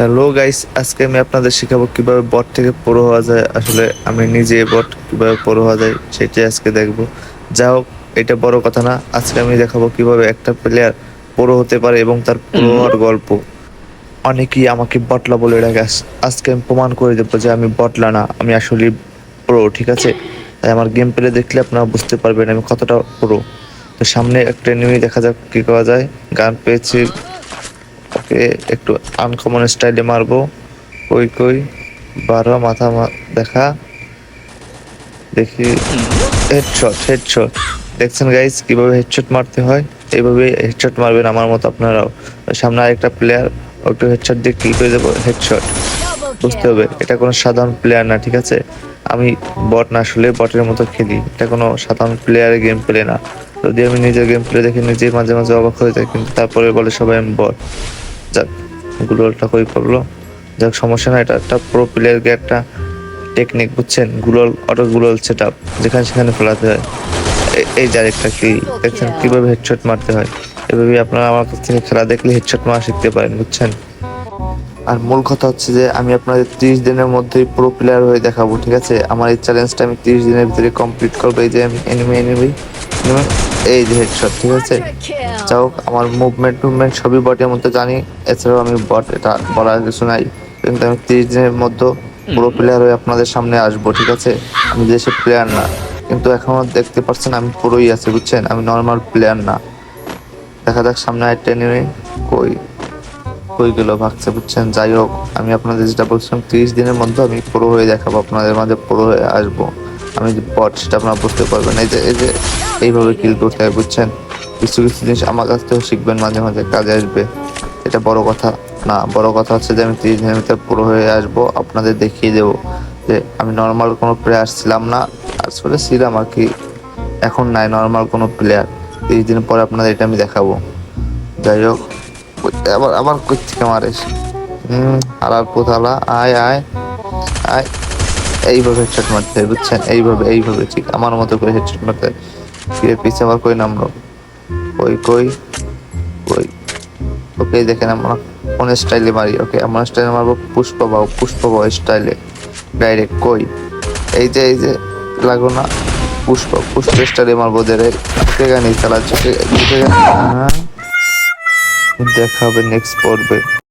Hello guys আজকে আমি আপনাদের শেখাবো কীভাবে বট থেকে পুরো হওয়া যায়। আসলে আমি নিজে বট কীভাবে পুরো হওয়া যায় সেটাই আজকে দেখব। যা হোক এটা বড় কথা না। আজকে আমি দেখাবো কীভাবে একটা প্লেয়ার পুরো হতে পারে এবং তার পুরো হওয়ার গল্প। অনেকেই আমাকে বটলা বলে ডাকে। আজ- আজকে আমি প্রমাণ করে দেবো যে আমি বটলা না আমি আসলে প্রো ঠিক আছে? তাই আমার গেম প্লে দেখলে আপনারা বুঝতে পারবেন আমি কতটা প্রো তো সামনে একটা এনিমি দেখা যাক কি করা যায়। গান পেয়েছি। ওকে একটু আনকমন স্টাইলে মারবো। কই কই? বারো, মাথা দেখা। দেখি। হেডশট হেডশট দেখছেন গাইস কীভাবে হেডশট মারতে হয়? এইভাবে হেডশট মারবেন আমার মতো আপনারাও। সামনে আরেকটা প্লেয়ার একটু হেডশট দিয়ে কি করে দেবো হেডশট বুঝতে হবে, এটা কোনো সাধারণ প্লেয়ার না, ঠিক আছে? আমি বট না আসলে বটের মতো খেলি। এটা কোনো সাধারণ প্লেয়ারের গেম প্লে না। যদি আমি নিজের গেম প্লে দেখে নিজে মাঝে মাঝে অবাক হয়ে যাই, কিন্তু তারপরে বলে সবাই আমি বল যাক গুলোলটা কই পড়ল? যাক, সমস্যা না এটা একটা প্রো প্লেয়ারকে একটা টেকনিক বুঝছেন? গুলোল অটো গুলোল সেট আপ যেখানে সেখানে ফেলাতে হয়। এই যে আরেকটা কি দেখছেন কীভাবে হেডশট মারতে হয়? এভাবেই আপনারা আমার কাছ থেকে খেলা দেখলে হেডশট মারা শিখতে পারেন, বুঝছেন? আর মূল কথা হচ্ছে যে, আমি আপনাদের তিরিশ দিনের মধ্যেই প্রো প্লেয়ার হয়ে দেখাবো, ঠিক আছে? আমার এই চ্যালেঞ্জটা আমি তিরিশ দিনের ভিতরে কমপ্লিট করব, এই যে আমি এনিমি এনিমি এই যে হেডশট ঠিক আছে? যাই হোক আমার মুভমেন্ট টুভমেন্ট সবই বটের মধ্যে জানি। এছাড়াও আমি বট এটা বলার কিছু নাই। কিন্তু আমি তিরিশ দিনের মধ্যে পুরো প্লেয়ার হয়ে আপনাদের সামনে আসব, ঠিক আছে? আমি দেশের প্লেয়ার না। কিন্তু এখনও দেখতে পাচ্ছেন, আমি পুরোই আছি, বুঝছেন? আমি নর্মাল প্লেয়ার না। দেখা যাক, সামনে একটা এনিমি কই কই গেল, ভাগছে, বুঝছেন? যাই হোক আমি আপনাদের যেটা বলছিলাম, তিরিশ দিনের মধ্যে আমি পুরো হয়ে দেখাবো, আপনাদের মাঝে পুরো হয়ে আসব। আমি যে পট সেটা আপনারা বুঝতে পারবেন। এই যে এই যে এইভাবে কিল করতে হয়, বুঝছেন? কিছু কিছু জিনিস আমার কাছ থেকেও শিখবেন মাঝে মাঝে, কাজে আসবে। এটা বড় কথা না, বড় কথা হচ্ছে যে আমি তিরিশ দিনের ভিতরে পুরো হয়ে আসব, আপনাদের দেখিয়ে দেবো যে আমি নর্মাল কোনো প্লেয়ার ছিলাম না, আসলে ছিলাম আর কি। এখন নাই নর্মাল কোনো প্লেয়ার তিরিশ দিন পরে আপনাদের এটা আমি দেখাবো। যাই হোক আবার আবার কই থেকে মারিস হুম আলার আয় আয় আয়। এইভাবে হেডশট মারতে হয়, বুঝছেন? এইভাবে এইভাবে ঠিক, আমার মতো করে হেডশট মারতে হয়। ফিরে পিছে আবার কই নামলো? কই কই কই? ওকে দেখেন আমরা কোন স্টাইলে মারি, ওকে। আমার স্টাইলে মারবো পুষ্প বাউ পুষ্প বাউ স্টাইলে। ডাইরেক্ট কই? এই যে এই যে লাগো না? পুষ্প পুষ্প স্টাইলে মারবো ওদের ওকে গানি চালাচ্ছে ওকে গানি দেখা নেক্সট পর্বে।